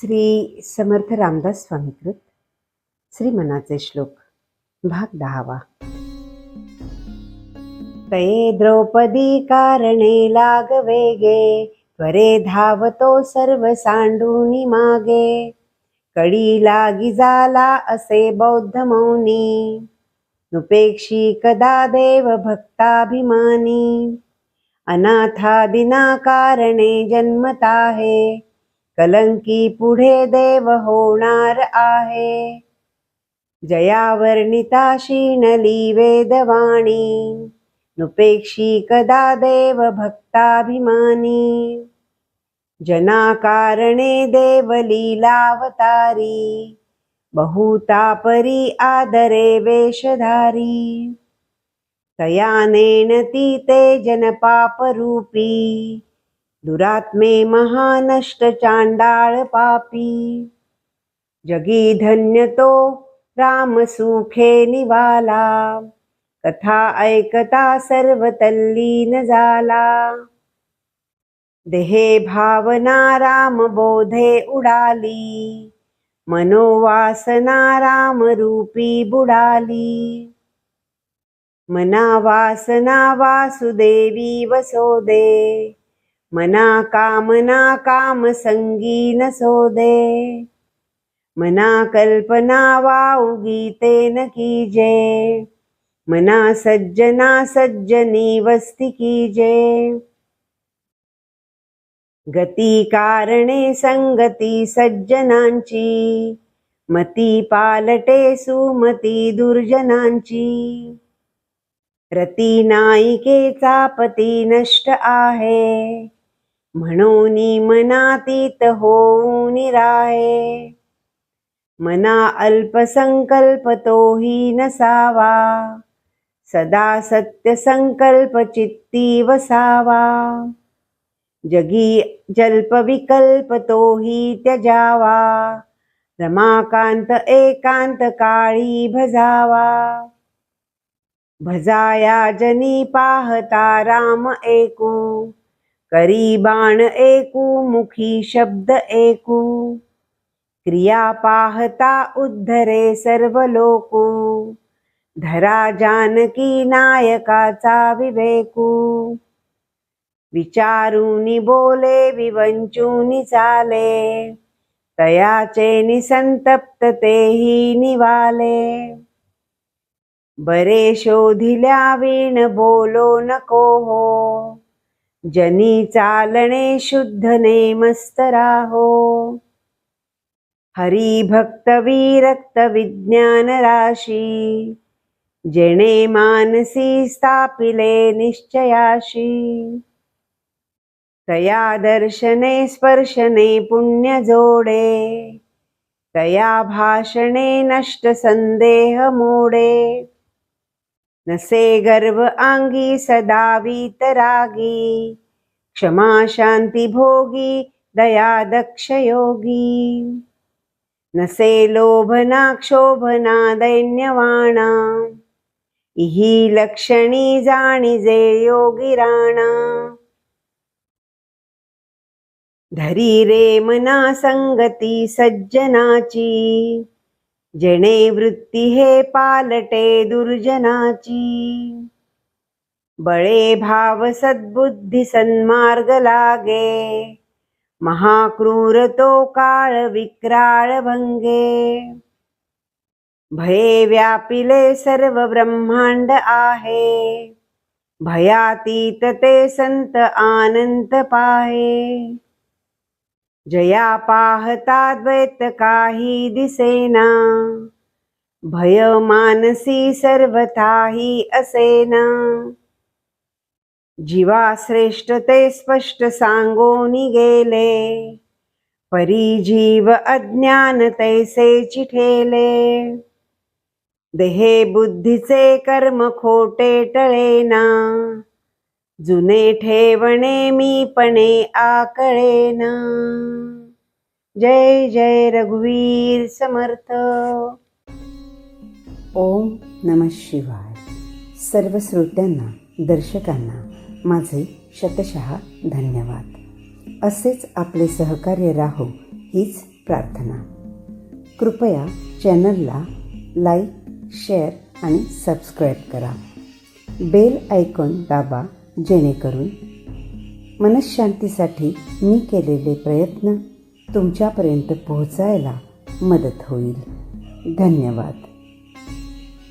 श्री समर्थ रामदास स्वामीकृत श्री मनाचे श्लोक भाग दहावा. तये द्रौपदी कारणे लाग वेगे त्वरे धावतो सर्व सांडूनी मागे. कडी लागी झाला असे बौद्ध मौनी नुपेक्षी कदा देव भक्ताभिमानी. अनाथादिना कारणे जन्मताहे कलंकी पुढे देव होणार आहे. जयावर निताशी शीनली वेदवाणी नुपेक्षी कदा देव भक्ताभिमानी. जनाकारणे देव लीलावतारी बहुतापरी आदरे वेशधारी तयानेन ती ते जनपापरूपी दुरात्मे महानष्ट चांडाळ पापी जगी धन्य तो राम सुखे निवाला। कथा ऐकता सर्व तल्लीन झाला देहे भावना राम बोधे उडाली। मनोवासना राम रूपी बुडाली। मना वासना वासुदेवी वसोदे। मना कामना काम संगी नसोदे मना कल्पना वा उगीते न कीजे। मना सज्जना सज्जनी वस्ती कीजे गती कारणे संगती सज्जनांची मती पालटे सुमती दुर्जनांची रती नायिकेचा पती नष्ट आहे। म्हणून मनातीत होऊन राहे. मना अल्पसंकल्प तोही नसावा. सदा सत्य संकल्प चित्ती वसावा. जगी जल्प विकल्प तोही त्यजावा. रमाकांत एकांत काळी भजावा. भजाया जनी पाहता राम एकू. करी बाण एकू मुखी शब्द एकू. क्रिया पाहता उद्धरे सर्व लोकू धरा जानकी नायकाचा विवेकू. विचारूनी बोले विवंचूनी चाले. तयाचे निसंतप्त तेही निवाले. बरे शोधिल्या वीण बोलो नको हो. जनी चालणे शुद्ध नेमस्त राहो हरी भक्त विरक्त विज्ञान राशी। जेणे मानसी स्थापिले निश्चयाशी। तया दर्शने स्पर्शने पुण्य जोडे। तया भाषणे नष्ट संदेह मोडे। नसे गर्व अंगी सदा वीतरागी. क्षमा शांती भोगी दया दक्ष योगी. नसे लोभना क्षोभना दैन्यवाणा. इही लक्षणी जाणीजे योगी राणा धरी रे मना संगती सज्जनाची. जेणे वृत्ती हे पालटे दुर्जनाची. बळे भाव सद्बुद्धी सन्मार्ग लागे. महाक्रूर तो काळ विक्राळ भंगे. भये व्यापिले सर्व ब्रह्मांड आहे. भयातीत ते संत आनंद पाहे. जया पाहता द्वैत काही दिसेना. भय मानसी सर्वथाही असेना. जीवा श्रेष्ठ ते स्पष्ट सांगोनी गेले. परी जीव अज्ञान तैसे चिठेले. देहे बुद्धीचे कर्म खोटे टळेना. जुने ठेवणे मीपणे आकळेना. जय जय रघुवीर समर्थ. ओम नम शिवाय. सर्व श्रोत्यांना दर्शकांना माझे शतशः धन्यवाद. असेच आपले सहकार्य राहो हीच प्रार्थना. कृपया चॅनलला लाईक शेअर आणि सबस्क्राईब करा. बेल ऐकून दाबा जेणेकरून मनशांतीसाठी मी केलेले प्रयत्न तुमच्यापर्यंत पोहोचायला मदत होईल. धन्यवाद.